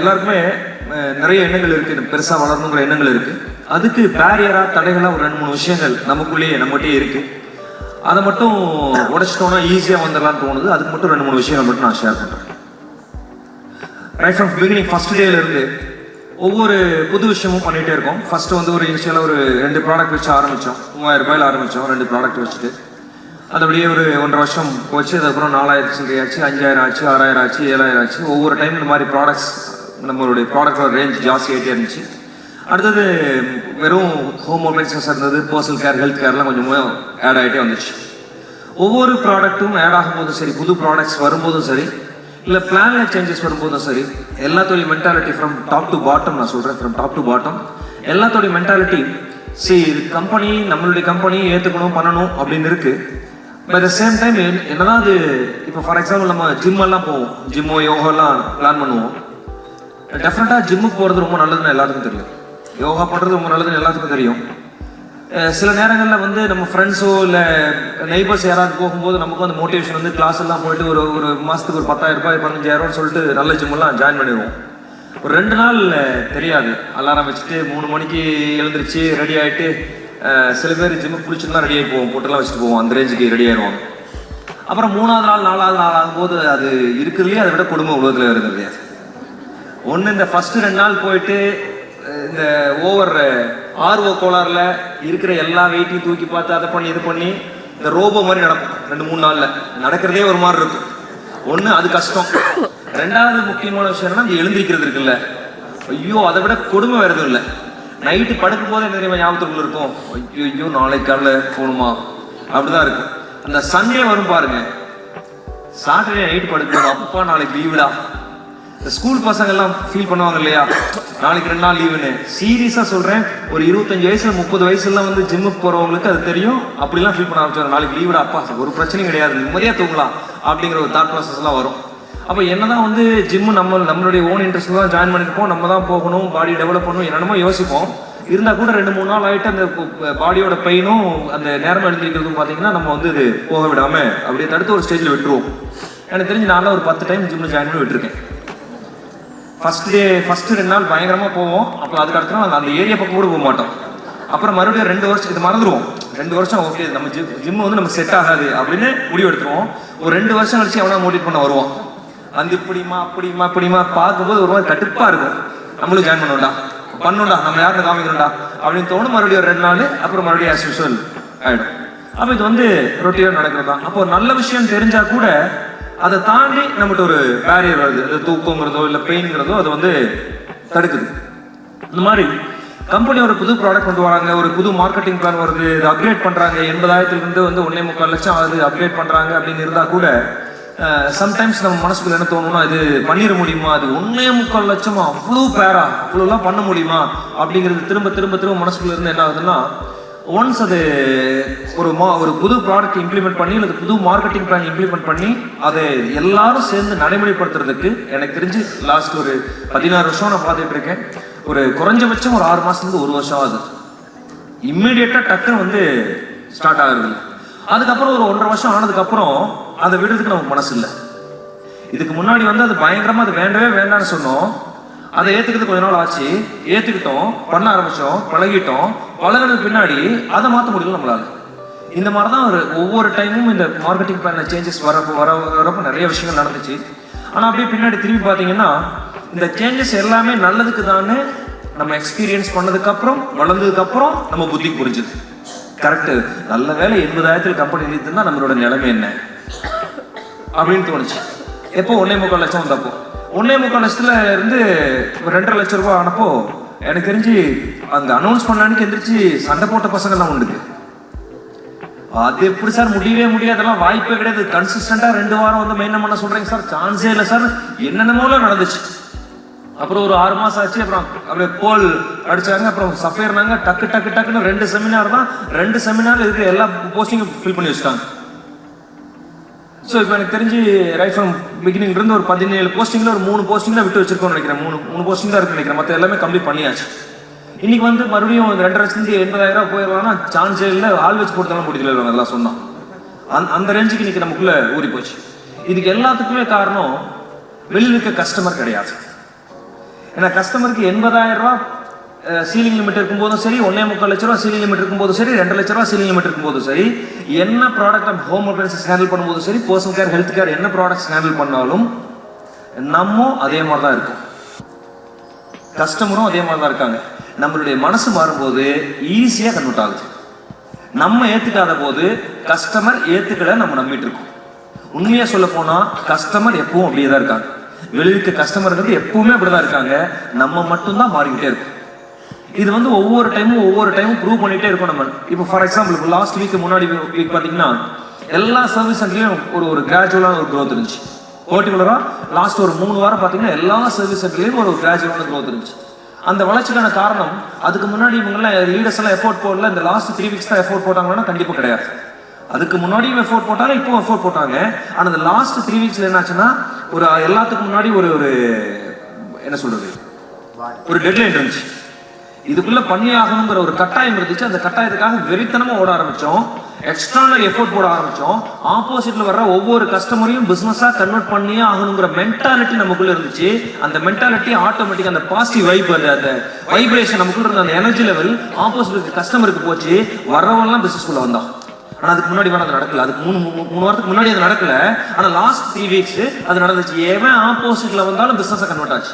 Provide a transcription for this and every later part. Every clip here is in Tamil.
எல்லாருக்குமே நிறைய எண்ணங்கள் இருக்குது பெருசாக வளரணுங்கிற எண்ணங்கள் இருக்குது அதுக்கு பேரியராக தடைகளாக ஒரு ரெண்டு மூணு விஷயங்கள் நமக்குள்ளேயே நம்மகிட்டே இருக்குது அதை மட்டும் உடைச்சிட்டோம்னா ஈஸியாக வந்துடலாம்னு தோணுது. அதுக்கு மட்டும் ரெண்டு மூணு விஷயங்கள் மட்டும் நான் ஷேர் பண்ணுறேன் ரைட் ஃப்ரம் பிகினிங் ஃபர்ஸ்ட் டேலேருந்து ஒவ்வொரு புது விஷயமும் பண்ணிகிட்டே இருக்கோம். ஃபர்ஸ்ட் வந்து ஒரு இனிஷியலாக ஒரு ரெண்டு ப்ராடக்ட் வச்சு ஆரம்பித்தோம் மூவாயிரம் ரூபாயில ஆரம்பித்தோம் ரெண்டு ப்ராடக்ட் வச்சுட்டு. அது அப்படியே ஒரு ஒன்றரை வருஷம் போச்சு. அதுக்கப்புறம் நாலாயிரத்து சில்லறை ஆச்சு அஞ்சாயிரம் ஆச்சு ஆறாயிரம் ஆச்சு ஏழாயிரம் ஆச்சு. ஒவ்வொரு டைம் இந்த மாதிரி ப்ராடக்ட்ஸ் நம்மளுடைய ப்ராடக்டோட ரேஞ்ச் ஜாஸ்தியாகிட்டே இருந்துச்சு. அடுத்தது வெறும் ஹோம் மொபைல்ஸஸ் இருந்தது பர்சனல் கேர் ஹெல்த் கேர்லாம் கொஞ்சமாக ஆட் ஆகிட்டே வந்துச்சு. ஒவ்வொரு ப்ராடக்ட்டும் ஆட் ஆகும்போதும் சரி புது ப்ராடக்ட்ஸ் வரும்போதும் சரி இல்லை பிளானில் சேஞ்சஸ் வரும்போதும் சரி எல்லாத்தோடைய mentality from top to bottom நான் சொல்கிறேன் ஃப்ரம் டாப் டு பாட்டம் எல்லாத்தோடைய மென்டாலிட்டி சரி இது கம்பெனி நம்மளுடைய கம்பெனி ஏற்றுக்கணும் பண்ணணும் அப்படின்னு இருக்குது பட் த சேம் டைம் என்னதான் அது இப்போ ஃபார் எக்ஸாம்பிள் நம்ம ஜிம்மெல்லாம் போவோம். ஜிம்மோ யோகாலாம் பிளான் பண்ணுவோம். டெஃபினட்டாக ஜிம்முக்கு போகிறது ரொம்ப நல்லதுன்னு எல்லாத்துக்கும் தெரியும். யோகா பண்ணுறது ரொம்ப நல்லதுன்னு எல்லாத்துக்கும் தெரியும். சில நேரங்களில் வந்து நம்ம ஃப்ரெண்ட்ஸோ இல்லை நெய்பர்ஸ் யாராவது போகும்போது நமக்கு அந்த மோட்டிவேஷன் வந்து கிளாஸ் எல்லாம் போயிட்டு ஒரு ஒரு மாதத்துக்கு ஒரு பத்தாயிரம் ரூபாய் பதினஞ்சாயிரம்னு சொல்லிட்டு நல்ல ஜிம்மெல்லாம் ஜாயின் பண்ணிடுவோம். ஒரு ரெண்டு நாள் தெரியாது. அலாரம் வச்சுட்டு மூணு மணிக்கு எழுந்திரிச்சு ரெடி ஆகிட்டு சில பேர் ஜிம்முக்கு குளிச்சுட்டுலாம் ரெடி ஆகி போவோம் போட்டுலாம் வச்சுட்டு போவோம். அந்த ரேஞ்சுக்கு ரெடி ஆயிடுவாங்க. அப்புறம் மூணாவது நாள் நாலாவது நாள் ஆகும்போது அது இருக்கிறதுலேயே அதை விட குடும்ப உலகத்தில் இருக்கிறது கிடையாது ஒன்று இந்த ஃபஸ்ட்டு ரெண்டு நாள் போயிட்டு இந்த ஓவர் ஆர்வ கோளாறில் இருக்கிற எல்லா வெயிட்டையும் தூக்கி பார்த்து அதை பண்ணி இது பண்ணி இந்த ரோபோ மாதிரி நடக்கும். ரெண்டு மூணு நாளில். நடக்கிறதே ஒரு மாதிரி இருக்கும். ஒன்று அது கஷ்டம். ரெண்டாவது முக்கியமான விஷயம் என்னன்னா இந்த எழுந்திருக்கிறது இருக்குல்ல. ஐயோ அதை விட கொடுமை வேறு எதுவும் இல்லை. நைட்டு படுக்கும் போது என்ன தெரியுமா ஞாபகத்துக்குள்ள இருக்கும்? ஐயோ ஐயோ நாளைக்கு காலைல போகணுமா? அப்படிதான் இருக்கும். அந்த சண்டே வரும் பாருங்க. சாட்டர்டே நைட் படுக்கணும் அப்பா நாளைக்கு லீவுடா இந்த ஸ்கூல் பசங்க எல்லாம் ஃபீல் பண்ணுவாங்க இல்லையா? நாளைக்கு ரெண்டு நாள் லீவுன்னு சீரியஸா சொல்றேன் ஒரு இருபத்தஞ்சு வயசுல முப்பது வயசுலாம் வந்து ஜிம்முக்கு போறவங்களுக்கு அது தெரியும். அப்படிலாம் ஃபீல் பண்ண ஆரம்பிச்சாங்க நாளைக்கு லீவுடா அப்பா ஒரு பிரச்சனையும் கிடையாது. நிம்மதியா தூங்கலாம் அப்படிங்கிற ஒரு தாட் ப்ராசஸ்லாம் வரும். அப்போ என்னதான் வந்து ஜிம்மு நம்ம நம்மளுடைய ஓன் இன்ட்ரெஸ்ட் தான் ஜாயின் பண்ணிருப்போம் நம்ம தான் போகணும் பாடி டெவலப் பண்ணணும் என்னென்னமோ யோசிப்போம். இருந்தால் கூட ரெண்டு மூணு நாள் ஆகிட்டு அந்த பாடியோட பெயினும் அந்த நேரம் எழுந்திருக்கிறதும் பார்த்தீங்கன்னா நம்ம வந்து இது போக விடாமல் அப்படியே தடுத்து ஒரு ஸ்டேஜில் விட்டுருவோம். எனக்கு தெரிஞ்சு நான் ஒரு பத்து டைம் ஜிம்மில் ஜாயின் பண்ணி விட்டுருக்கேன். ஃபர்ஸ்ட் டே ஃபர்ஸ்ட் ரெண்டு நாள் பயங்கரமாக போவோம். அப்புறம் அதுக்கு அடுத்த நாள் அந்த ஏரியா பக்கம் கூட போக மாட்டோம். அப்புறம் மறுபடியும் ரெண்டு வருஷம் இது மறந்துடுவோம் ரெண்டு வருஷம் ஓகே நம்ம ஜிம் ஜிம் வந்து நம்ம செட் ஆகாது அப்படின்னு முடிவு எடுத்துருவோம். ஒரு ரெண்டு வருஷம் கழிச்சு எவனா மோட்டிவேட் பண்ண வருவோம் அந்த இப்படிமா அப்படிமா இப்படிமா பார்க்கும்போது ஒரு மாதிரி கடுப்பாக இருக்கும். நம்மளும் ஜாயின் பண்ணோம்டா பண்ணோம்டா நம்ம யாருன்னு காமிக்கணும்டா. அப்படின்னு தோணும். மறுபடியும் ஒரு ரெண்டு நாள் அப்புறம் மறுபடியும் ஆஸ் யூஸ்வல் ஆயிடும். அப்போ இது வந்து ரொட்டீனாக நடக்கிறது? தான் அப்போ ஒரு நல்ல விஷயம் தெரிஞ்சால் கூட அதை தாண்டி நம்மகிட்ட ஒரு பேரியர் வருது. அது தூக்கங்கிறதோ இல்லை பெயின்ங்கிறதோ அது வந்து தடுக்குது. இந்த மாதிரி கம்பெனி ஒரு புது ப்ராடக்ட் கொண்டு வராங்க ஒரு புது மார்க்கெட்டிங் பிளான் வருது இது அப்கிரேட் பண்ணுறாங்க எண்பதாயிரத்துலேருந்து வந்து ஒன்னே முக்கால் லட்சம் அது அப்கிரேட் பண்ணுறாங்க அப்படின்னு இருந்தால் கூட சம்டைம்ஸ் நம்ம மனசுக்குள்ள என்ன தோணும்னா இது பண்ணிட முடியுமா? அது ஒன்னே முக்கால் லட்சமா? அவ்வளோ பேரா? அவ்வளோலாம் பண்ண முடியுமா? அப்படிங்கிறது திரும்ப திரும்ப திரும்ப மனசுக்குள்ள இருந்து என்ன ஆகுதுன்னா ஒன்ஸ் அது ஒரு மா ஒரு புது ப்ராடக்ட் இம்ப்ளிமெண்ட் பண்ணி அல்லது புது மார்க்கெட்டிங் பிளான் இம்ப்ளிமெண்ட் பண்ணி அதை எல்லாரும் சேர்ந்து நடைமுறைப்படுத்துறதுக்கு எனக்கு தெரிஞ்சு லாஸ்ட் ஒரு பதினாறு வருஷம் நான் பார்த்துட்டு இருக்கேன். ஒரு குறைஞ்சபட்சம் ஒரு ஆறு மாதத்துலேருந்து ஒரு வருஷம் ஆகுது. இம்மிடியட்டா டக்குன்னு வந்து ஸ்டார்ட் ஆகுறது அதுக்கப்புறம் ஒரு ஒன்றரை வருஷம் ஆனதுக்கப்புறம் அதை விடுறதுக்கு நமக்கு மனசு இல்லை. இதுக்கு முன்னாடி வந்து அது பயங்கரமா அது வேண்டவே வேண்டாம்னு சொன்னோம். அதை ஏத்துக்கிறது கொஞ்ச நாள் ஆச்சு. ஏத்துக்கிட்டோம் பண்ண ஆரம்பிச்சோம் பழகிட்டோம். பழகினது பின்னாடி அதை மாற்ற முடியல நம்மளால. இந்த மாதிரி தான் ஒரு ஒவ்வொரு டைமும் இந்த மார்க்கெட்டிங் பிளான்ல சேஞ்சஸ் வரப்போ வர வரப்போ நிறைய விஷயங்கள் நடந்துச்சு. ஆனா அப்படியே பின்னாடி திரும்பி பார்த்தீங்கன்னா இந்த சேஞ்சஸ் எல்லாமே நல்லதுக்கு தானே நம்ம எக்ஸ்பீரியன்ஸ் பண்ணதுக்கு அப்புறம் வளர்ந்ததுக்கு அப்புறம் நம்ம புத்தி புரிஞ்சுது. கரெக்ட் நல்ல வேலை எண்பதாயிரத்தில் கம்பெனி நிறுத்துனா நம்மளோட நிலைமை என்ன? அப்படின்னு தோணுச்சு. எப்போ? ஒன்னே முக்கால் லட்சம் வந்தப்போ. ஒன்னே முக்கால் லட்சத்துல இருந்து ரெண்டரை லட்சம் ரூபா ஆனப்போ எனக்கு தெரிஞ்சு அந்த அனௌன்ஸ் பண்ண அன்னைக்கு எந்திரிச்சு சண்டை போட்ட பசங்கள்லாம் உண்டு அது எப்படி சார் முடியவே முடியாது அதெல்லாம் வாய்ப்பே கிடையாது. கன்சிஸ்டண்டாக ரெண்டு வாரம் வந்து மெயின் பண்ண சொல்கிறீங்க சார். சான்ஸே இல்லை சார். என்னென்னமோலாம் நடந்துச்சு. அப்புறம் ஒரு ஆறு மாதம் ஆச்சு. அப்புறம் அப்படியே போல் அடிச்சாங்க. அப்புறம் சஃபேர்னாங்க. டக்கு டக்கு டக்குன்னு ரெண்டு செமினார் தான். ரெண்டு செமினார் இருக்கு எல்லா போஸ்டிங்கும் ஃபில் பண்ணி வச்சுட்டாங்க. ஸோ இப்போ எனக்கு தெரிஞ்சு ரைட் ஃப்ரம் பிகினிங் இருந்து ஒரு பதினேழு போஸ்டிங்கில் ஒரு மூணு போஸ்டிங் தான் விட்டு வச்சிருக்கோம்னு நினைக்கிறேன். மூணு மூணு போஸ்டிங் தான் இருக்கு நினைக்கிறேன். மற்ற எல்லாமே கம்ப்ளீட் பண்ணியாச்சு. இன்னைக்கு வந்து மறுபடியும் ஒரு ரெண்டு லட்சத்தி எண்பதாயிரம் ரூபா போயிடலாம்னா சான்ஸே இல்லை ஆள் வச்சு முடியல அவன் அதெல்லாம் சொன்னோம் அந் அந்த ரேஞ்சுக்கு இன்னைக்கு நமக்குள்ள ஊறி போச்சு. இதுக்கு எல்லாத்துக்குமே காரணம் வெளியில் இருக்க கஸ்டமர் கிடையாது. ஏன்னா கஸ்டமருக்கு எண்பதாயிரம் ரூபா சீலிங் லிமிட் இருக்கும்போதும் சரி ஒன்றே முக்கால் லட்ச ரூபா சீலிங் லிமிட் இருக்கும்போதும் சரி ரெண்டு லட்ச ரூபா சீலிங் லிமிட் இருக்கும்போதும் சரி என்ன ப்ராடக்ட் நம்ம ஹோம் அப்ளைன்சஸ் ஹேண்டில் பண்ணும்போதும் சரி பர்சனல் கேர் ஹெல்த் கேர் என்ன ப்ராடக்ட்ஸ் ஹேண்டில் பண்ணாலும் நம்ம அதே மாதிரி தான் இருக்கும். கஸ்டமரும் அதே மாதிரி தான் இருக்காங்க. நம்மளுடைய மனசு மாறும்போது ஈஸியாக கன்வெர்ட் ஆகுது. நம்ம ஏற்றுக்காத போது கஸ்டமர் ஏத்துக்கல நம்ம நம்பிட்டு இருக்கோம். உண்மையாக சொல்ல போனால் கஸ்டமர் எப்பவும் அப்படியே தான் இருக்காங்க வெளியிருக்க கஸ்டமர்ங்கிறது எப்பவுமே அப்படிதான் இருக்காங்க. நம்ம மட்டும்தான் மாறிக்கிட்டே இருக்கும். இது வந்து ஒவ்வொரு டைமும் ஒவ்வொரு டைமும் ப்ரூவ் பண்ணிட்டே இருக்கும் நம்ம. இப்போ ஃபார் எக்ஸாம்பிள் இப்போ லாஸ்ட் வீக் முன்னாடி வீக் பார்த்தீங்கன்னா எல்லா சர்வீஸ் சென்டர்லையும் ஒரு ஒரு கிராஜுவலான ஒரு க்ரோத் இருந்துச்சு. பர்டிகுலராக லாஸ்ட் ஒரு மூணு வாரம் பார்த்தீங்கன்னா எல்லா சர்வீஸ் சென்டர்லையும் ஒரு கிராஜுவலான க்ரோத் இருந்துச்சு. அந்த வளர்ச்சிக்கான காரணம் அதுக்கு முன்னாடி இவங்கெல்லாம் லீடர்ஸ் எல்லாம் எஃபோர்ட் போடல இந்த லாஸ்ட் த்ரீ வீக்ஸ் தான் எஃபோர்ட் போட்டாங்கன்னா கண்டிப்பாக கிடையாது. அதுக்கு முன்னாடியும் எஃபோர்ட் போட்டாங்க இப்போ எஃபோர்ட் போட்டாங்க. ஆனால் இந்த லாஸ்ட் த்ரீ வீக்ஸ்ல என்னாச்சுன்னா ஒரு எல்லாத்துக்கும் முன்னாடி ஒரு ஒரு என்ன சொல்றது? ஒரு டெட்லைன் இருந்துச்சு. இதுக்குள்ள பண்ணி ஆகணுங்கிற ஒரு கட்டாயம் இருந்துச்சு. அந்த கட்டாயத்துக்காக வெறித்தனமா ஓட ஆரம்பிச்சோம். எக்ஸ்டர்னல் எஃபோர்ட் போட ஆரம்பிச்சோம். ஆப்போசிட்ல வர்ற ஒவ்வொரு கஸ்டமரையும் பிசினஸா கன்வெர்ட் பண்ணியே ஆகணுங்கிற மென்டாலிட்டி நமக்குள்ள இருந்துச்சு. அந்த மென்டாலிட்டி ஆட்டோமேட்டிக் அந்த பாசிட்டிவ் வைப் அந்த அந்த வைப்ரேஷன் நமக்குள்ள இருந்த அந்த எனர்ஜி லெவல் ஆப்போசிட் கஸ்டமருக்கு போச்சு. வர்றவங்கலாம் பிசினஸ் குள்ள வந்தான் ஆனா அதுக்கு முன்னாடி வேணா அது நடக்கல. அதுக்கு மூணு மூணு- மூணு வாரத்துக்கு முன்னாடி அது நடக்கல. ஆனா லாஸ்ட் த்ரீ வீக்ஸ் அது நடந்துச்சு. எவன் ஆப்போசிட்ல வந்தாலும் பிசினஸ் கன்வெர்ட் ஆச்சு.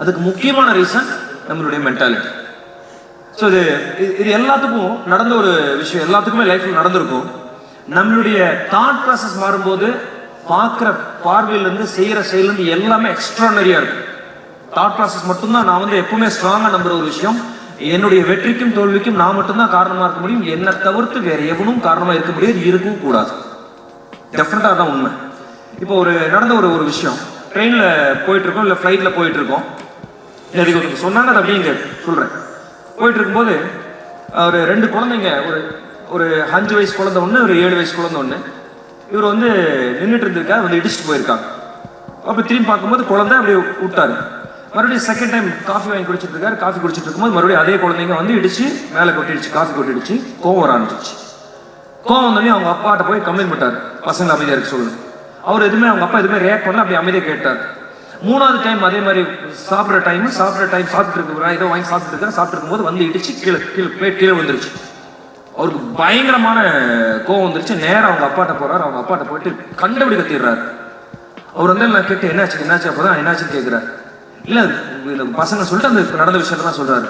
அதுக்கு முக்கியமான ரீசன் நம்மளுடைய மென்டாலிட்டி ஸோ இது இது- இது எல்லாத்துக்கும் நடந்த ஒரு விஷயம். எல்லாத்துக்குமே லைஃப்ல நடந்திருக்கும். நம்மளுடைய தாட் ப்ராசஸ் மாறும்போது பார்க்குற பார்வையிலேருந்து செய்கிற செயலேருந்து எல்லாமே எக்ஸ்ட்ரானரியா இருக்கும் தாட் ப்ராசஸ் மட்டும்தான். நான் வந்து எப்பவுமே ஸ்ட்ராங்காக நம்புற ஒரு விஷயம். என்னுடைய வெற்றிக்கும் தோல்விக்கும் நான் மட்டும்தான் காரணமாக இருக்க முடியும். என்னை தவிர்த்து வேறு எவனும் காரணமாக இருக்க முடியாது. இருக்கவும் கூடாது. டெஃபினட்டாக தான் உண்மை. இப்போ ஒரு நடந்த ஒரு ஒரு விஷயம். ட்ரெயினில் போயிட்டுருக்கோம் இல்லை ஃப்ளைட்டில் போயிட்டுருக்கோம் எனக்கு சொன்னாங்க அதை அப்படியே சொல்கிறேன் போயிட்டு இருக்கும்போது ஒரு ரெண்டு குழந்தைங்க ஒரு ஒரு அஞ்சு வயசு குழந்தை ஒன்று ஒரு ஏழு வயசு குழந்தை ஒன்று இவர் வந்து நின்றுட்டு இருந்திருக்கா வந்து இடிச்சுட்டு போயிருக்காங்க. அப்போ திரும்பி பார்க்கும்போது குழந்தை அப்படியே விட்டாரு. மறுபடியும் செகண்ட் டைம் காஃபி வாங்கி குடிச்சிட்டு இருக்காரு. காஃபி குடிச்சிட்டு இருக்கும்போது மறுபடியும் அதே குழந்தைங்க வந்து இடிச்சு மேலே கொட்டிடுச்சு காஃபி கொட்டிடுச்சு கோவம் வர ஆரம்பிச்சிச்சு கோவம் வந்தோடனே அவங்க அப்பாட்ட போய் கம்ப்ளைண்ட் பண்ணிட்டார் பசங்க அமைதியாக இருக்க சொல்லுங்க அவர் எதுவுமே அவங்க அப்பா எதுவுமே ரியாக்ட் பண்ணல அப்படியே அமைதியாக கேட்டார். மூணாவது டைம் அதே மாதிரி சாப்பிட்ற டைம் சாப்பிட்ற டைம் சாப்பிட்டு இருக்கு ஏதோ வாங்கி சாப்பிட்டு இருக்கேன் சாப்பிட்டு வந்து இடிச்சு கீழே கீழே பிளேட் கீழே வந்துருச்சு அவருக்கு பயங்கரமான கோவம் வந்துருச்சு. நேரம் அவங்க அப்பாட்ட போறாரு. அவங்க அப்பாட்ட போயிட்டு கண்டபடி கத்திடுறாரு அவர் வந்து நான் கேட்டு என்னாச்சு? என்னாச்சு? அப்பதான் என்னாச்சுன்னு கேட்கிறாரு இல்ல பசங்க சொல்லிட்டு அந்த நடந்த விஷயத்த தான் சொல்றாரு.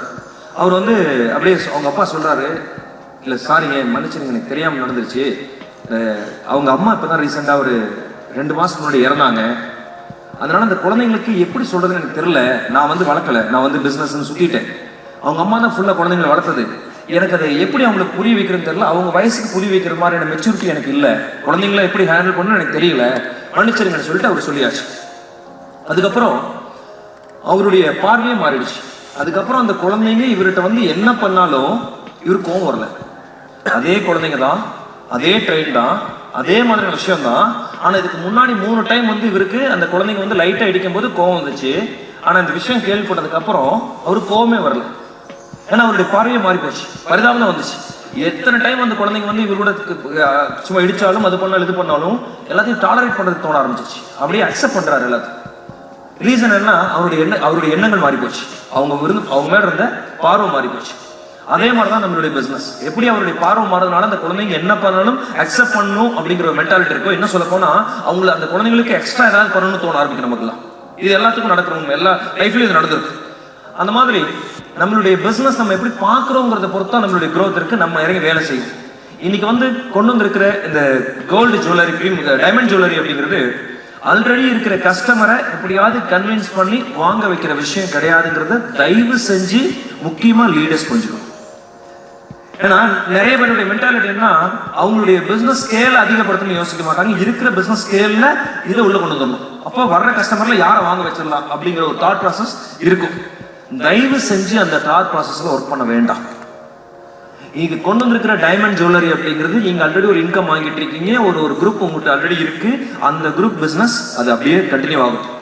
அவர் வந்து அப்படியே அவங்க அப்பா சொல்றாரு இல்ல சாரிங்க மன்னிச்சிருங்க. எனக்கு தெரியாம நடந்துருச்சு. அவங்க அம்மா இப்பதான் ரீசெண்டா ஒரு ரெண்டு மாசம் முன்னாடி இறந்தாங்க. அதனால அந்த குழந்தைங்களுக்கு எப்படி சொல்றதுன்னு எனக்கு தெரியல. நான் வந்து வளர்க்கல. நான் வந்து பிசினஸ்னு சுத்திட்டேன். அவங்க அம்மா தான் ஃபுல்லா குழந்தைங்களை வளர்த்தது. எனக்கு அதை எப்படி அவங்களுக்கு புரிய வைக்கிறதுன்னு தெரியல. அவங்க வயசுக்கு புரிய வைக்கிற மாதிரியான மெச்சூரிட்டி எனக்கு இல்லை. குழந்தைங்களை எப்படி ஹேண்டில் பண்ணணும்னு எனக்கு தெரியல. மன்னிச்சிருங்கன்னு சொல்லிட்டு அவர் சொல்லியாச்சு. அதுக்கப்புறம் அவருடைய பார்வையே மாறிடுச்சு. அதுக்கப்புறம் அந்த குழந்தைங்க இவர்கிட்ட வந்து என்ன பண்ணாலும் இவருக்கும் கோவம் வரல. அதே குழந்தைங்க தான் அதே ட்ரெயின் தான் அதே மாதிரியான விஷயம் தான் ஆனால் இதுக்கு முன்னாடி மூணு டைம் வந்து இவருக்கு அந்த குழந்தைங்க வந்து லைட்டாக இடிக்கும் போது கோவம் வந்துச்சு. ஆனால் இந்த விஷயம் கேள்விப்பட்டதுக்கு அப்புறம் அவருக்கு கோவமே வரல. ஏன்னா அவருடைய பார்வையை மாறி போச்சு. பரிதாபம் வந்துச்சு. எத்தனை டைம் அந்த குழந்தைங்க வந்து இவரோட கூட சும்மா இடிச்சாலும் அது பண்ணாலும் இது பண்ணாலும் எல்லாத்தையும் டாலரேட் பண்ணுறதுக்கு தோண ஆரம்பிச்சிச்சு அப்படியே அக்செப்ட் பண்ணுறாரு எல்லாத்தையும். ரீசன் என்ன அவருடைய எண்ண அவருடைய எண்ணங்கள் மாறி போச்சு. அவங்க விருந்து அவங்க மேல இருந்த பார்வை மாறி போச்சு. அதே மாதிரி தான் நம்மளுடைய பிசினஸ் எப்படி அவருடைய பார்வை மாறதுனால அந்த குழந்தைங்க என்ன பண்ணாலும் அக்செப்ட் பண்ணணும் அப்படிங்கிற ஒரு மென்டாலிட்டி இருக்கோ என்ன சொல்ல போனா அவங்கள அந்த குழந்தைங்களுக்கு எக்ஸ்ட்ரா ஏதாவது பண்ணணும்னு தோண ஆரம்பிக்கும் நமக்குலாம் இது எல்லாத்துக்கும் நடக்கிறவங்க எல்லா லைஃப்லயும் இது நடந்திருக்கு. அந்த மாதிரி நம்மளுடைய பிஸ்னஸ் நம்ம எப்படி பார்க்குறோங்கிறத பொறுத்து தான் நம்மளுடைய க்ரோத் இருக்கு நம்ம இறங்கி வேலை செய்யும். இன்னைக்கு வந்து கொண்டு வந்திருக்கிற இந்த கோல்டு ஜுவல்லரி டைமண்ட் ஜுவல்லரி அப்படிங்கிறது ஆல்ரெடி இருக்கிற கஸ்டமரை எப்படியாவது கன்வின்ஸ் பண்ணி வாங்க வைக்கிற விஷயம் கிடையாதுங்கிறத தயவு செஞ்சு முக்கியமாக லீடர்ஸ் புரிஞ்சுக்கணும். ஏன்னா நிறைய பேருடைய மென்டாலிட்டி என்ன அவங்களுடைய பிசினஸ் ஸ்கேல் அதிகப்படுத்தணும்னு யோசிக்க மாட்டாங்க. இருக்கிற பிசினஸ் ஸ்கேல்ல இதை உள்ள கொண்டு வந்துடணும். அப்போ வர்ற கஸ்டமர்ல யாரை வாங்க வச்சிடலாம் அப்படிங்கிற ஒரு தாட் ப்ராசஸ் இருக்கும். தயவு செஞ்சு அந்த தாட் ப்ராசஸ்ல ஒர்க் பண்ண வேண்டாம். இங்க கொண்டு வந்திருக்கிற டைமண்ட் ஜுவல்லரி அப்படிங்கிறது நீங்க ஆல்ரெடி ஒரு இன்கம் வாங்கிட்டு இருக்கீங்க. ஒரு ஒரு குரூப் உங்கள்கிட்ட ஆல்ரெடி இருக்கு. அந்த குரூப் பிசினஸ் அது அப்படியே கண்டினியூ ஆகும்.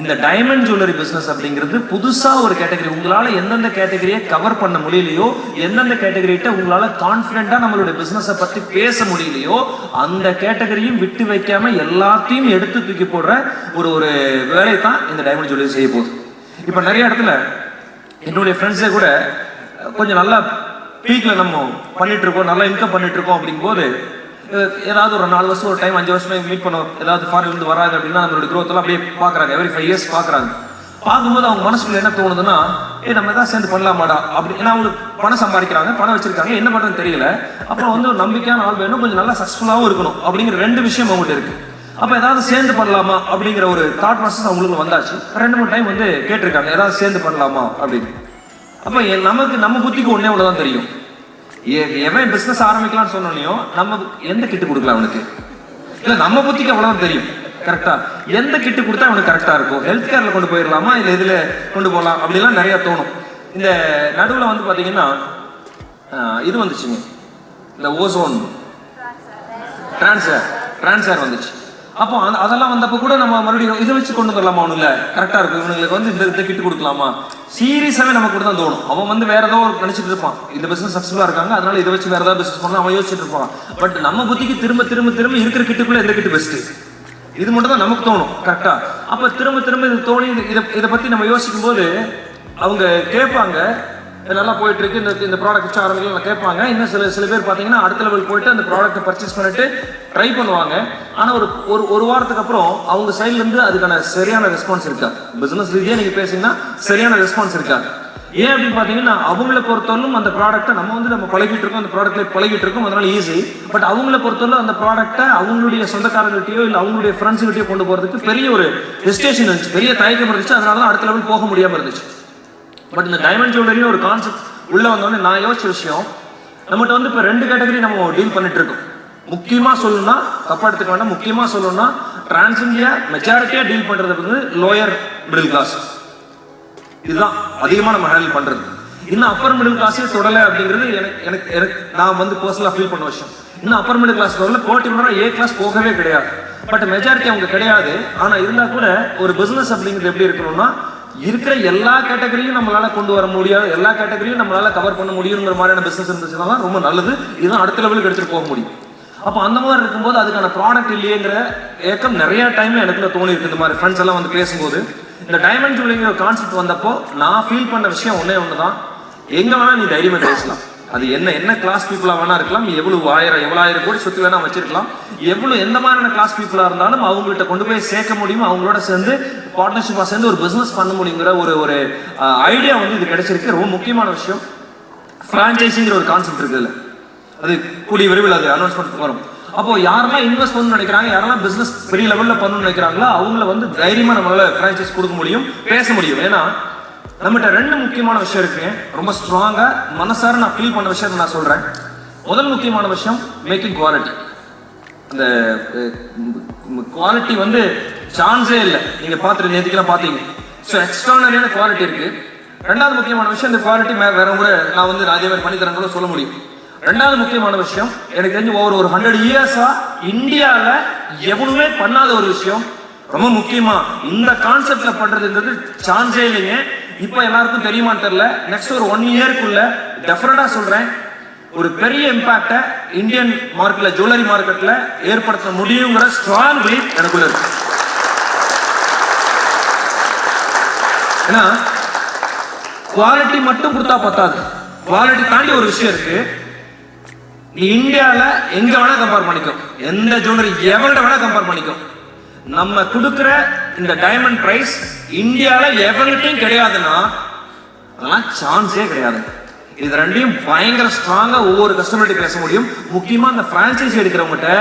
இந்த டைமண்ட் ஜுவல்லரி பிசினஸ் அப்படிங்கிறது புதுசா ஒரு கேட்டகரி உங்களால எந்தெந்த கேட்டகரியை கவர் பண்ண முடியலையோ எந்தெந்த கேட்டகரிட்ட உங்களால கான்பிடண்டா நம்மளுடைய பிஸ்னஸை பத்தி பேச முடியலையோ அந்த கேட்டகரியும் விட்டு வைக்காம எல்லாத்தையும் எடுத்து தூக்கி போடுற ஒரு ஒரு வேலை தான் இந்த டைமண்ட் ஜுவல்லரி செய்ய போகுது. இப்போ நிறைய இடத்துல என்னுடைய ஃப்ரெண்ட்ஸே கூட கொஞ்சம் நல்லா பீக்ல நம்ம பண்ணிட்டு இருக்கோம் நல்லா இன்கம் பண்ணிட்டு இருக்கோம் அப்படிங்கும்போது ஏதாவது ஒரு நாலு வருஷம் ஒரு டைம் அஞ்சு வருஷம் மீட் பண்ணோம் ஏதாவது ஃபாரின் இருந்து வராது அப்படின்னா நம்மளோட growth எல்லாம் அப்படியே பார்க்குறாங்க. எவ்ரி ஃபைவ் இயர்ஸ் பார்க்குறாங்க. பார்க்கும்போது அவங்க மனசுக்குள்ள என்ன தோணுதுன்னா ஏ நம்ம தான் சேர்ந்து பண்ணலாமாடா? அப்படி ஏன்னா அவங்களுக்கு பணம் சம்பாதிக்கிறாங்க பணம் வச்சிருக்காங்க. என்ன பண்றதுன்னு தெரியல. அப்புறம் வந்து ஒரு நம்பிக்கையான ஆள் வேணும். கொஞ்சம் நல்லா சக்ஸஸ்ஃபுல்லாகவும் இருக்கணும். அப்படிங்கிற ரெண்டு விஷயம் அவங்கள்ட்ட இருக்கு. அப்போ ஏதாவது சேர்ந்து பண்ணலாமா? அப்படிங்கிற ஒரு தாட் ப்ராசஸ் அவங்களுக்கு வந்தாச்சு. ரெண்டு மூணு டைம் வந்து கேட்டிருக்காங்க. ஏதாவது சேர்ந்து பண்ணலாமா? அப்படின்னு. அப்போ நமக்கு நம்ம புத்திக்கு ஒன்றே ஒன்று தான் தெரியும். எவன் பிஸ்னஸ் ஆரம்பிக்கலாம்னு சொன்னோனையும் நம்ம எந்த கிட்டு கொடுக்கலாம் அவனுக்கு? இல்லை நம்ம புத்திக்கு அவ்வளோ தெரியும். கரெக்டா எந்த கிட்டு கொடுத்தா அவனுக்கு கரெக்டாக இருக்கும்? ஹெல்த் கேரில் கொண்டு போயிடலாமா? இல்லை இதில் கொண்டு போகலாம்? அப்படிலாம் நிறையா தோணும். இந்த நடுவில் வந்து பார்த்தீங்கன்னா இது வந்துச்சுங்க. இந்த ஓசோன் டிரான்ஸ்ஃபர் டிரான்ஸ்ஃபர் வந்துச்சு. அப்போ அந்த அதெல்லாம் வந்தப்போ கூட நம்ம மறுபடியும் இதை வச்சு கொண்டு வரலாமா ஒன்றும் கரெக்டாக இருக்கும். இவங்களுக்கு வந்து இந்த இதை கிட்டு கொடுக்கலாமா? சீரியஸாகவே நமக்கு கூட தான் தோணும். அவன் வந்து வேற ஏதோ ஒரு நினச்சிட்டு இருப்பான். இந்த பிஸ்னஸ் சக்ஸஸ்ஃபுல்லாக இருக்காங்க. அதனால இதை வச்சு வேற ஏதாவது பிஸ்னஸ் பண்ணலாம். அவன் யோசிச்சுட்டு இருப்பான். பட் நம்ம புத்திக்கு திரும்ப திரும்ப திரும்ப இருக்கிற கிட்டுக்குள்ள எந்த கிட்டு பெஸ்ட்டு இது மட்டும் தான் நமக்கு தோணும். கரெக்டாக அப்போ திரும்ப திரும்ப இது தோணி இதை இதை பற்றி நம்ம யோசிக்கும் போது அவங்க கேட்பாங்க நல்லா போயிட்டு இருக்கு இந்த இந்த ப்ராடக்ட் வச்சு ஆரம்பிக்கலாம் கேட்பாங்க. இன்னும் சில சில பேர் பார்த்தீங்கன்னா அடுத்த லெவல் போயிட்டு அந்த ப்ராடக்ட்டை பர்ச்சேஸ் பண்ணிட்டு ட்ரை பண்ணுவாங்க. ஆனால் ஒரு ஒரு ஒரு வாரத்துக்கு அப்புறம் அவங்க சைட்லேருந்து அதுக்கான சரியான ரெஸ்பான்ஸ் இருக்காது. பிஸ்னஸ் ரீதியாக நீங்கள் பேசிங்கன்னா சரியான ரெஸ்பான்ஸ் இருக்காது. ஏன் அப்படின்னு பார்த்தீங்கன்னா அவங்கள பொறுத்தவரைக்கும் அந்த ப்ராடக்ட்டை நம்ம வந்து நம்ம பழகிட்டு இருக்கோம். அந்த ப்ராடக்ட்ல பழகிட்டு இருக்கோம். அதனால ஈஸி பட் அவங்கள பொறுத்தவரைக்கும் அந்த ப்ராடக்ட்டை அவங்களுடைய சொந்தக்காரங்கள்ட்டயோ இல்லை அவங்களுடைய ஃப்ரெண்ட்ஸுகிட்டயோ கொண்டு போகிறதுக்கு பெரிய ஒரு ஹெஸ்டேஷன் இருந்துச்சு பெரிய தயக்கம் இருந்துச்சு. அதனால தான் அடுத்த லெவல் போக முடியாமல் இருந்துச்சு. பட் இந்த டைமண்ட் ஜுவல்லரியும் ஒரு கான்செப்ட் உள்ள வந்தோடனே நான் யோசிச்ச விஷயம் நம்மகிட்ட வந்து இப்போ ரெண்டு கேட்டகரி நம்ம டீல் பண்ணிட்டு இருக்கோம் முக்கியமாக சொல்லணும்னா தப்பா எடுத்துக்க வேண்டாம். முக்கியமாக சொல்லணும்னா டிரான்ஸ் இந்தியா மெஜாரிட்டியாக டீல் பண்ணுறது வந்து லோயர் மிடில் கிளாஸ் இதுதான் அதிகமாக நம்ம ஹேண்டில் பண்ணுறது இன்னும் அப்பர் மிடில் கிளாஸே தொடலை அப்படிங்கிறது எனக்கு எனக்கு எனக்கு நான் வந்து பர்சனலாக ஃபீல் பண்ண விஷயம். இன்னும் அப்பர் மிடில் கிளாஸ் வரல பர்டிகுலராக ஏ கிளாஸ் போகவே கிடையாது. பட் மெஜாரிட்டி அவங்க கிடையாது. ஆனால் இருந்தால் கூட ஒரு பிஸ்னஸ் அப்படிங்கிறது எப்படி இருக்கணும்னா இருக்கிற எல்லா கேட்டகரியும் நம்மளால கொண்டு வர முடியாது. எல்லா கேட்டகரியும் நம்மளால கவர் பண்ண முடியுங்கிற மாதிரியான பிசினஸ் இருந்துச்சுன்னா தான் ரொம்ப நல்லது. இதுதான் அடுத்த லெவலுக்கு எடுத்துட்டு போக முடியும். அப்போ அந்த மாதிரி இருக்கும்போது அதுக்கான ப்ராடக்ட் இல்லையேங்கிற ஏக்கம் நிறைய டைம் எனக்குள்ள தோணி இருக்கு. இந்த மாதிரி ஃப்ரெண்ட்ஸ் எல்லாம் வந்து பேசும்போது. இந்த டைமண்ட் ஜுவலிங்கிற கான்செப்ட் வந்தப்போ நான் ஃபீல் பண்ண விஷயம் ஒன்றே ஒன்று தான் எங்க வேணா நீ தைரியமாக பேசலாம். அது என்ன என்ன கிளாஸ் பீப்புளாக வேணா இருக்கலாம். நீ எவ்வளவு ஆயிரம் எவ்வளோ ஆயிரம் கோடி சுற்றி வேணா வச்சிருக்கலாம். எவ்வளவு எந்த மாதிரியான கிளாஸ் பீப்புளாக இருந்தாலும் அவங்கள்ட்ட கொண்டு போய் சேர்க்க முடியும் அவங்களோட சேர்ந்து பார்ட்னர்ஷிப்பாக சேர்ந்து ஒரு பிஸ்னஸ் பண்ண முடியுங்கிற ஒரு ஒரு ஐடியா வந்து இது கிடைச்சிருக்கு. ரொம்ப முக்கியமான விஷயம். ஃப்ரான்ச்சைசிங்கிற ஒரு கான்செப்ட் இருக்குதுல்ல அது கூடிய விரைவில் அது அனௌன்ஸ்மெண்ட் வரும் அப்போ யாரெல்லாம் இன்வெஸ்ட் பண்ணணும்னு நினைக்கிறாங்க யாரெல்லாம் பிசினஸ் பெரிய லெவலில் பண்ணணும்னு நினைக்கிறாங்களோ அவங்கள வந்து தைரியமா நம்மளால ஃப்ரான்ச்சைஸ் கொடுக்க முடியும் பேச முடியும். ஏன்னா நம்மகிட்ட ரெண்டு முக்கியமான விஷயம் இருக்கு ரொம்ப ஸ்ட்ராங்கா மனசார நான் ஃபீல் பண்ண விஷயத்தை நான் சொல்றேன். முதல் முக்கியமான விஷயம் மேக்கிங் குவாலிட்டி அந்த குவாலிட்டி வந்து சான்ஸே இல்லை. நீங்க பார்த்துட்டு நேற்றுக்கெல்லாம் பார்த்தீங்க. ஸோ எக்ஸ்ட்ரானரியான குவாலிட்டி இருக்கு. ரெண்டாவது முக்கியமான விஷயம் இந்த குவாலிட்டி வேற கூட நான் வந்து நான் அதே மாதிரி பண்ணி தரேன் கூட சொல்ல முடியும். ரெண்டாவது முக்கியமான விஷயம் எனக்கு தெரிஞ்சு ஒவ்வொரு ஒரு ஹண்ட்ரட் இயர்ஸா இந்தியாவில் எவனுமே பண்ணாத ஒரு விஷயம். ரொம்ப முக்கியமா இந்த கான்செப்ட்ல பண்றதுங்கிறது சான்ஸே இல்லைங்க. இப்போ எல்லாருக்கும் தெரியுமான்னு தெரியல. நெக்ஸ்ட் ஒரு ஒன் இயர்க்குள்ள டெஃபினட்டா சொல்றேன். ஒரு பெரிய இம்பாக்டை இந்தியன் மார்க்கெட்ல ஜுவல்லரி மார்க்கெட்ல ஏற்படுத்த முடியுங்கிற ஸ்ட்ராங் பிலீஃப் எனக்குள்ள இருக்கு. ஏன்னா குவாலிட்டி மட்டும் கொடுத்தா பத்தாது. குவாலிட்டி தாண்டி ஒரு விஷயம் இருக்கு. நீ இந்தியாவில் எங்க வேணா கம்பேர் பண்ணிக்கும் எந்த ஜுவல்லரி எவர்கிட்ட வேணா கம்பேர் பண்ணிக்கும் நம்ம கொடுக்குற இந்த டைமண்ட் பிரைஸ் இந்தியாவில் எவர்கிட்டையும் கிடையாதுன்னா அதெல்லாம் சான்ஸே கிடையாது. இது ரெண்டையும் பயங்கர ஸ்ட்ராங்காக ஒவ்வொரு கஸ்டமர்கிட்ட பேச முடியும். முக்கியமாக அந்த ஃப்ரான்ச்சைஸி எடுக்கிறவங்ககிட்ட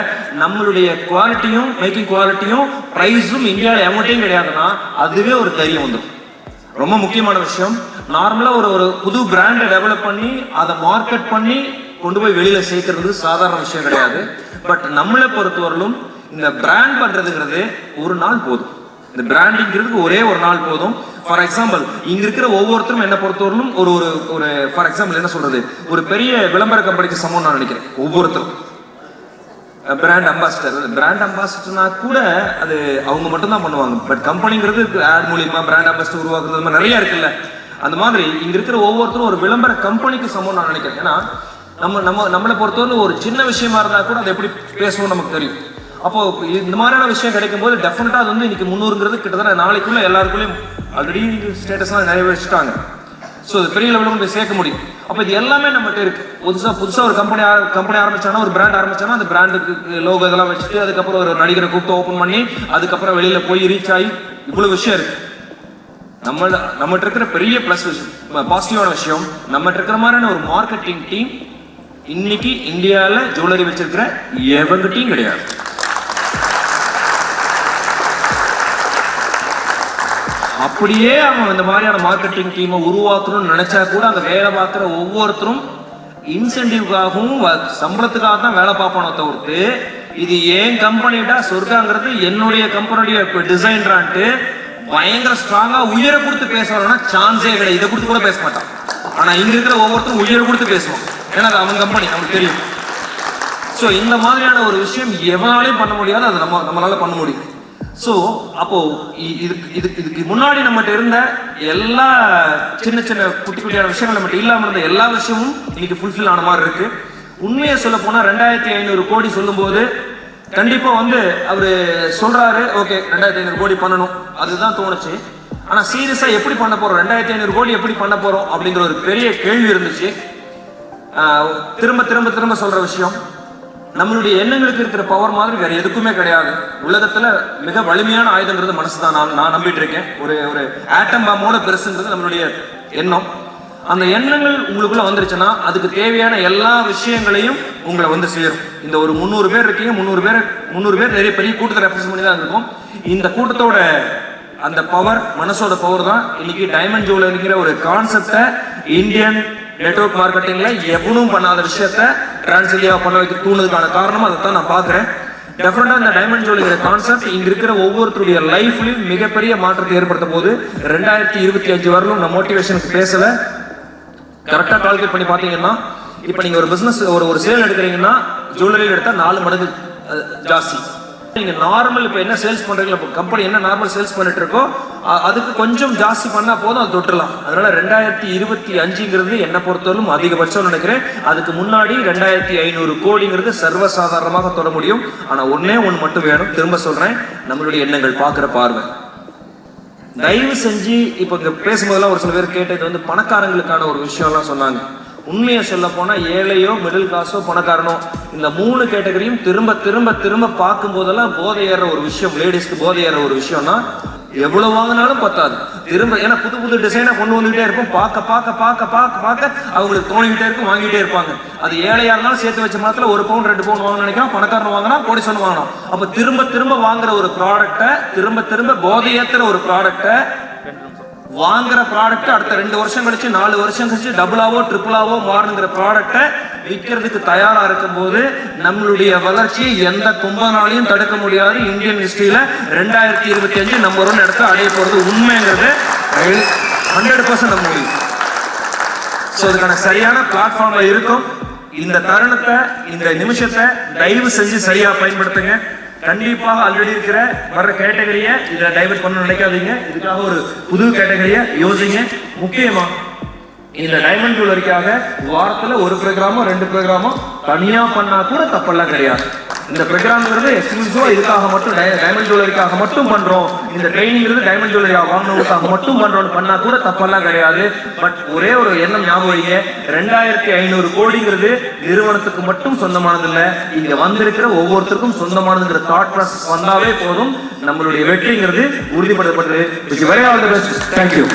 நம்மளுடைய குவாலிட்டியும் மேக்கிங் குவாலிட்டியும் ப்ரைஸும் இந்தியாவில் எவன்கிட்டயும் கிடையாதுன்னா அதுவே ஒரு தைரியம் வந்துடும் ரொம்ப முக்கியமான விஷயம். நார்மலா ஒரு ஒரு புது பிராண்டை டெவலப் பண்ணி அதை மார்க்கெட் பண்ணி கொண்டு போய் வெளியில சேர்க்கறது சாதாரண விஷயம் கிடையாது. பட் நம்மளை பொறுத்தவரையிலும் இந்த பிராண்ட் பண்றதுங்கிறது ஒரு நாள் போதும். இந்த பிராண்டிங்கிறதுக்கு ஒரே ஒரு நாள் போதும். ஃபார் எக்ஸாம்பிள் இங்க இருக்கிற ஒவ்வொருத்தரும் என்ன பொறுத்தவரையிலும் ஒரு ஒரு ஒரு ஃபார் எக்ஸாம்பிள் என்ன சொல்றது? ஒரு பெரிய விளம்பர கம்பெனிக்கு சமம் நான் நினைக்கிறேன். ஒவ்வொருத்தரும். பிராண்ட் அம்பாசிடர் பிராண்ட் அம்பாசிடர்னா கூட அது அவங்க மட்டும் தான் பண்ணுவாங்க. பட் கம்பெனிங்கிறது ஆட் மூலியமா பிராண்ட் அம்பாசிடர் உருவாக்குறது மாதிரி நிறைய இருக்குல்ல. அந்த மாதிரி இங்க இருக்கிற ஒவ்வொருத்தரும் ஒரு விளம்பர கம்பெனிக்கு சமம் நான் நினைக்கிறேன். ஏன்னா நம்ம நம்ம நம்மளை பொறுத்தவரை ஒரு சின்ன விஷயமா இருந்தா கூட அதை எப்படி பேசணும்னு நமக்கு தெரியும். அப்போ இந்த மாதிரியான விஷயம் கிடைக்கும் போது டெஃபினட்டா அது வந்து இன்னைக்கு முன்னூறுங்கிறது கிட்டத்தட்ட நாளைக்குள்ள எல்லாருக்குள்ளயும் ஆல்ரெடி ஸ்டேட்டஸ்லாம் நிறைய வச்சுட்டாங்க. ஸோ அது பெரிய லெவலில் கொண்டு போய் சேர்க்க முடியும். அப்போ இது எல்லாமே நம்மகிட்ட இருக்கு. புதுசாக புதுசாக ஒரு கம்பெனி கம்பெனி ஆரம்பிச்சானா ஒரு பிராண்ட் ஆரம்பிச்சானா அந்த பிராண்டுக்கு லோகோ இதெல்லாம் வச்சுட்டு அதுக்கப்புறம் ஒரு நடிகரை கூப்பிட்டு ஓப்பன் பண்ணி அதுக்கப்புறம் வெளியில் போய் ரீச் ஆகி இவ்வளோ விஷயம் இருக்கு. நம்ம நம்மகிட்ட இருக்கிற பெரிய ப்ளஸ் பாசிட்டிவான விஷயம் நம்மகிட்ட இருக்கிற மாதிரியான ஒரு மார்க்கெட்டிங் டீம் இன்னைக்கு இந்தியாவில் ஜுவல்லரி வச்சிருக்கிற எவங்கிட்டையும் கிடையாது. அப்படியே அவன் இந்த மாதிரியான மார்க்கெட்டிங் டீமை உருவாக்கணும்னு நினைச்சா கூட அந்த வேலை பார்க்குற ஒவ்வொருத்தரும் இன்சென்டிவ்காகவும் சம்பளத்துக்காக தான் வேலை பார்ப்பானோ தவிர்த்து இது ஏன் கம்பெனிடா சொர்க்காங்கிறது என்னுடைய கம்பெனியுடைய டிசைன்றான்ட்டு பயங்கர ஸ்ட்ராங்காக உயிரை கொடுத்து பேசுவாங்கன்னா சான்ஸே கிடையாது. இதை கொடுத்து கூட பேச மாட்டான். ஆனால் இங்கே இருக்கிற ஒவ்வொருத்தரும் உயிரை கொடுத்து பேசுவான் ஏன்னா அது அவன் கம்பெனி அவனுக்கு தெரியும். ஸோ இந்த மாதிரியான ஒரு விஷயம் எவனாலையும் பண்ண முடியாது. அது நம்ம நம்மளால பண்ண முடியும். ஸோ அப்போ இ- இதுக்கு இதுக்கு இதுக்கு முன்னாடி நம்மகிட்ட இருந்த எல்லா சின்ன சின்ன குட்டி குட்டியான விஷயங்கள் நம்மகிட்ட இல்லாமல் இருந்த எல்லா விஷயமும் இன்னைக்கு ஃபுல்ஃபில் ஆன மாதிரி இருக்கு. உண்மையை சொல்ல போனால் ரெண்டாயிரத்தி ஐநூறு கோடி சொல்லும்போது கண்டிப்பாக வந்து அவர் சொல்றாரு ஓகே ரெண்டாயிரத்தி ஐநூறு கோடி பண்ணணும். அதுதான் தோணுச்சு. ஆனால் சீரியஸாக எப்படி பண்ண போகிறோம் ரெண்டாயிரத்தி ஐநூறு கோடி எப்படி பண்ண போகிறோம் அப்படிங்கிற ஒரு பெரிய கேள்வி இருந்துச்சு. திரும்ப திரும்ப திரும்ப சொல்கிற விஷயம். நம்மளுடைய எண்ணங்களுக்கு இருக்கிற பவர் மாதிரி வேற எதுக்குமே கிடையாது. உலகத்துல மிக வலிமையான ஆயுதங்கிறது மனசு தான் நான் நான் நம்பிட்டு இருக்கேன் ஒரு ஒரு ஆட்டம் பாம்போட பெருசுங்கிறது நம்மளுடைய எண்ணம். அந்த எண்ணங்கள் உங்களுக்குள்ள வந்துருச்சுன்னா அதுக்கு தேவையான எல்லா விஷயங்களையும் உங்களை வந்து சேரும். இந்த ஒரு முந்நூறு பேர் இருக்கீங்க முந்நூறு பேர் முந்நூறு பேர் நிறைய பெரிய கூட்டத்தை ரெப்ரசென்ட் பண்ணி தான் இருக்கும். இந்த கூட்டத்தோட அந்த பவர் மனசோட பவர் தான் இன்னைக்கு டைமண்ட் ஜுவல்லரிங்கிற ஒரு கான்செப்டை இந்தியன் நெட்வொர்க் மார்க்கெட்டிங்கில் எவனும் பண்ணாத விஷயத்த டிரான்ஸ் இந்தியா பண்ண வைக்க தூணுதுக்கான காரணம் அதை தான் நான் பார்க்குறேன். டெஃபினட்டாக இந்த டைமண்ட் ஜுவல்லரிங்கிற கான்செப்ட் இங்கே இருக்கிற ஒவ்வொருத்தருடைய லைஃப்லையும் மிகப்பெரிய மாற்றத்தை ஏற்படுத்த போது ரெண்டாயிரத்தி இருபத்தி அஞ்சு வரலும் நான் மோட்டிவேஷனுக்கு பேசலை. கரெக்டாக கால்குலேட் பண்ணி பார்த்தீங்கன்னா இப்போ நீங்கள் ஒரு பிஸ்னஸ் ஒரு ஒரு சேல் எடுக்கிறீங்கன்னா ஜுவல்லரியில் எடுத்தால் நாலு மடங்கு ஜாஸ்தி. நீங்கள் நார்மல் இப்போ என்ன சேல்ஸ் பண்ணுறீங்களோ இப்போ கம்பெனி என்ன நார்மல் சேல்ஸ் பண்ணிட்டு இருக்கோ அதுக்கு கொஞ்சம் ஜாஸ்தி பண்ணால் போதும் அது தொட்டுலாம் அதனால ரெண்டாயிரத்தி இருபத்தி அஞ்சுங்கிறது என்னை பொறுத்தவரைக்கும் அதிகபட்சம் நினைக்கிறேன். அதுக்கு முன்னாடி ரெண்டாயிரத்தி ஐநூறு கோடிங்கிறது சர்வசாதாரணமாக தொட முடியும். ஆனால் ஒன்னே ஒன்று மட்டும் வேணும். திரும்ப சொல்கிறேன் நம்மளுடைய எண்ணங்கள் பார்க்குற பார்வை. தயவு செஞ்சு இப்போ இங்கே பேசும்போதெல்லாம் ஒரு சில பேர் கேட்டது வந்து பணக்காரங்களுக்கான ஒரு விஷயம்லாம் சொன்னாங்க. உண்மையை சொல்ல போனால் ஏழையோ மிடில் கிளாஸோ பணக்காரனோ இந்த மூணு கேட்டகரியும் திரும்ப திரும்ப திரும்ப பார்க்கும் போதெல்லாம் போதை ஏற ஒரு விஷயம் லேடிஸ்க்கு போதை ஏற ஒரு விஷயம்னா எவ்வளவு வாங்கினாலும் பத்தாது. திரும்ப ஏன்னா புது புது டிசைனை கொண்டு வந்துகிட்டே இருக்கும். பார்க்க பார்க்க பார்க்க பார்க்க பார்க்க அவங்களுக்கு தோணிக்கிட்டே இருக்கும் வாங்கிட்டே இருப்பாங்க. அது ஏழையா இருந்தாலும் சேர்த்து வச்ச மாதத்தில் ஒரு பவுன் ரெண்டு பவுன் வாங்க நினைக்கலாம் பணக்காரன் வாங்கினா கோடி சொன்ன வாங்கணும் அப்போ திரும்ப திரும்ப வாங்குற ஒரு ப்ராடக்ட்டை திரும்ப திரும்ப போதையேத்துற ஒரு ப்ராடக்ட்டை வாங்குற ப்ராடக்ட் அடுத்த ரெண்டு வருஷம் கழிச்சு நாலு வருஷம் கழிச்சு டபுளாவோ ட்ரிபிளாவோ மாறுங்கிற ப்ராடக்ட்டை விற்கிறதுக்கு தயாரா இருக்கும்போது நம்மளுடைய வளர்ச்சி எந்த கும்பனாலையும் தடுக்க முடியாது. இந்தியன் ஹிஸ்டரியில ரெண்டாயிரத்தி இருபத்தி அஞ்சு நம்ம ஒரு இடத்த அடைய போறது உண்மைங்கிறது ஹண்ட்ரட் பர்சன்ட் நம்ம முடியும் ஸோ அதுக்கான சரியான பிளாட்ஃபார்ம்ல இருக்கும். இந்த தருணத்தை இந்த நிமிஷத்தை தயவு செஞ்சு சரியா பயன்படுத்துங்க. கண்டிப்பாக ஆல்ரெடி இருக்கிற வர்ற கேட்டகரியை இதை டைவர்ட் பண்ண நினைக்காதீங்க. இதுக்காக ஒரு புது கேட்டகரியை யோசிங்க. முக்கியமா இந்த டைமண்ட் ஜுவல்லரிக்காக வாரத்துல ஒரு ப்ரோக்ராமோ ரெண்டு ப்ரோக்ராமோ தனியா பண்ணா கூட தப்பெல்லாம் கிடையாது. இந்த ப்ரோக்ராம்ங்கிறது எக்ஸ்க்ளூசிவா இதுக்காக மட்டும் டை- டைமண்ட் ஜுவல்லரிக்காக மட்டும் பண்றோம். இந்த ட்ரைனிங்கிறது டைமண்ட் ஜுவல்லரி வாங்கினவங்களுக்காக மட்டும் பண்றோம்னு பண்ணா கூட தப்பெல்லாம் கிடையாது. பட் ஒரே ஒரு எண்ணம் ஞாபகம் வைங்க. ரெண்டாயிரத்தி ஐநூறு கோடிங்கிறது நிறுவனத்துக்கு மட்டும் சொந்தமானது இல்ல இங்க வந்திருக்கிற ஒவ்வொருத்தருக்கும் சொந்தமானதுங்கிற தாட் ப்ராசஸ் வந்தாவே போதும். நம்மளுடைய வெற்றிங்கிறது உறுதிப்படுத்தப்பட்டது. Very all the best thank you